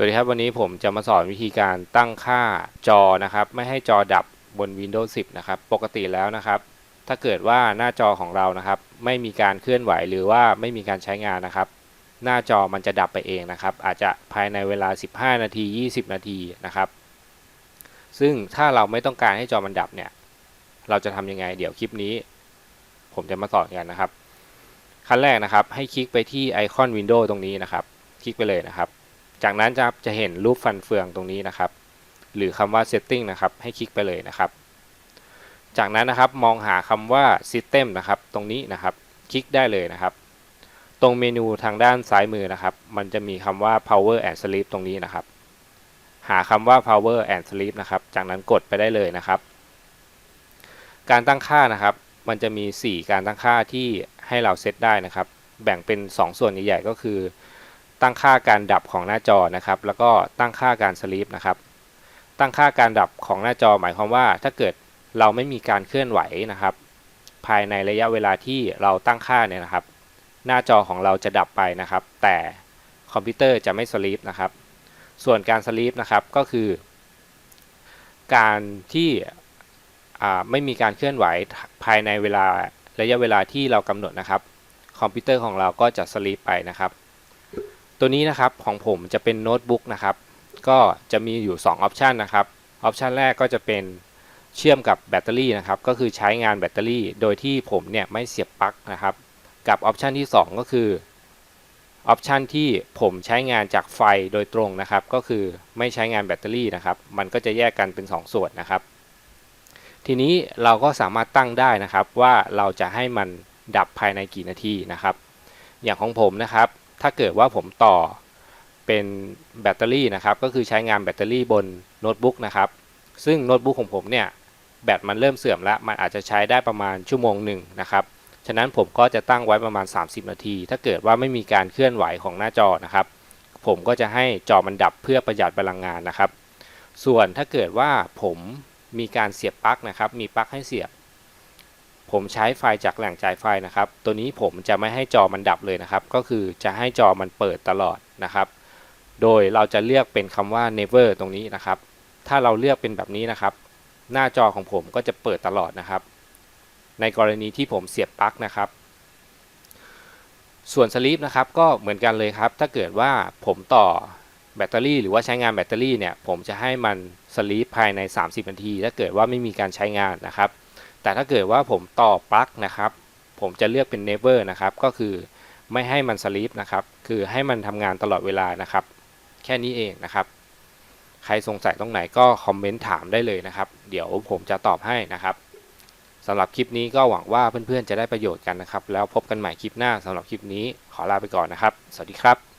สวัสดีครับ วันนี้ผมจะมาสอนวิธีการตั้งค่าจอนะครับ ไม่ให้จอดับบน Windows 10 นะครับ ปกติแล้วนะครับ ถ้าเกิดว่าหน้าจอของเรานะครับ ไม่มีการเคลื่อนไหวหรือว่าไม่มีการใช้งานนะครับ หน้าจอมันจะดับไปเองนะครับ อาจจะภายในเวลา 15 นาที 20 นาทีนะครับ ซึ่งถ้าเราไม่ต้องการให้จอมันดับเนี่ย เราจะทำยังไง เดี๋ยวคลิปนี้ ผมจะมาสอนกันนะครับ ขั้นแรกนะครับ ให้คลิกไปที่ไอคอน Windows ตรงนี้นะครับ คลิกไปเลยนะครับ จากนั้นจะจะเห็นรูปฟันเฟืองตรงนี้นะครับ หรือคำว่า setting นะครับ ให้คลิกไปเลยนะครับ จากนั้นนะครับมองหาคำว่า system นะครับ ตรงนี้นะครับ คลิกได้เลยนะครับ ตรงเมนูทางด้านซ้ายมือนะครับ มันจะมีคำว่า power and sleep ตรงนี้นะครับ หาคำว่า power and sleep นะครับ จากนั้นกดไปได้เลยนะครับ การตั้งค่านะครับ มันจะมี 4 การตั้งค่าที่ให้เราเซตได้นะครับ แบ่งเป็น 2 ส่วนใหญ่ๆก็คือ ตั้งค่าการดับของหน้าจอนะครับ แล้วก็ตั้งค่าการสลีปนะครับ ตั้งค่าการดับของหน้าจอหมายความว่า ถ้าเกิดเราไม่มีการเคลื่อนไหวนะครับ ภายในระยะเวลาที่เราตั้งค่าเนี่ยนะครับ หน้าจอของเราจะดับไปนะครับ แต่คอมพิวเตอร์จะไม่สลีปนะครับ ส่วนการสลีปนะครับก็คือ การที่ไม่มีการเคลื่อนไหวภายในเวลาระยะเวลาที่เรากำหนดนะครับ คอมพิวเตอร์ของเราก็จะสลีปไปนะครับ ตัวนี้นะครับของผมจะเป็นโน้ตบุ๊กนะครับ ก็จะมีอยู่ 2 ออปชันนะครับ ออปชันแรกก็จะเป็นเชื่อมกับแบตเตอรี่นะครับ ก็คือใช้งานแบตเตอรี่ โดยที่ผมเนี่ยไม่เสียบปลั๊กนะครับ กับออปชันที่ 2 ก็คือออปชันที่ผมใช้งานจากไฟโดยตรงนะครับ ก็คือไม่ใช้งานแบตเตอรี่นะครับ มันก็จะแยกกันเป็น 2 ส่วนนะครับ ทีนี้เราก็สามารถตั้งได้นะครับว่าเราจะให้มันดับภายในกี่นาทีนะครับ อย่างของผมนะครับ ถ้าเกิดว่าผมต่อเป็นแบตเตอรี่นะครับ ก็คือใช้งานแบตเตอรี่บนโน้ตบุ๊กนะครับ ซึ่งโน้ตบุ๊กของผมเนี่ยแบตมันเริ่มเสื่อมแล้ว มันอาจจะใช้ได้ประมาณชั่วโมงหนึ่งนะครับ ฉะนั้นผมก็จะตั้งไว้ประมาณ 30 นาที ถ้าเกิดว่าไม่มีการเคลื่อนไหวของหน้าจอนะครับ ผมก็จะให้จอมันดับเพื่อประหยัดพลังงานนะครับ ส่วนถ้าเกิดว่าผมมีการเสียบปลั๊กนะครับ มีปลั๊กให้เสียบ ผมใช้ไฟจากแหล่งจ่ายไฟนะครับ ตัวนี้ผมจะไม่ให้จอมันดับเลยนะครับ ก็คือจะให้จอมันเปิดตลอดนะครับ โดยเราจะเลือกเป็นคำว่า never ตรงนี้นะครับ ถ้าเราเลือกเป็นแบบนี้นะครับ หน้าจอของผมก็จะเปิดตลอดนะครับ ในกรณีที่ผมเสียบปลั๊กนะครับ ส่วนสลีปนะครับก็เหมือนกันเลยครับ ถ้าเกิดว่าผมต่อแบตเตอรี่หรือว่าใช้งานแบตเตอรี่เนี่ยผมจะให้มันสลีปภายใน 30 นาที ถ้าเกิดว่าไม่มีการใช้งานนะครับ แต่ถ้าเกิดว่าผมต่อปลั๊กนะครับ ผมจะเลือกเป็น never นะครับ ก็คือไม่ให้มันสลีปนะครับ คือให้มันทำงานตลอดเวลานะครับ แค่นี้เองนะครับ ใครสงสัยตรงไหนก็คอมเมนต์ถามได้เลยนะครับ เดี๋ยวผมจะตอบให้นะครับสำหรับคลิปนี้ก็หวังว่าเพื่อนๆจะได้ประโยชน์กันนะครับ แล้วพบกันใหม่คลิปหน้าสำหรับคลิปนี้ขอลาไปก่อนนะครับ สวัสดีครับ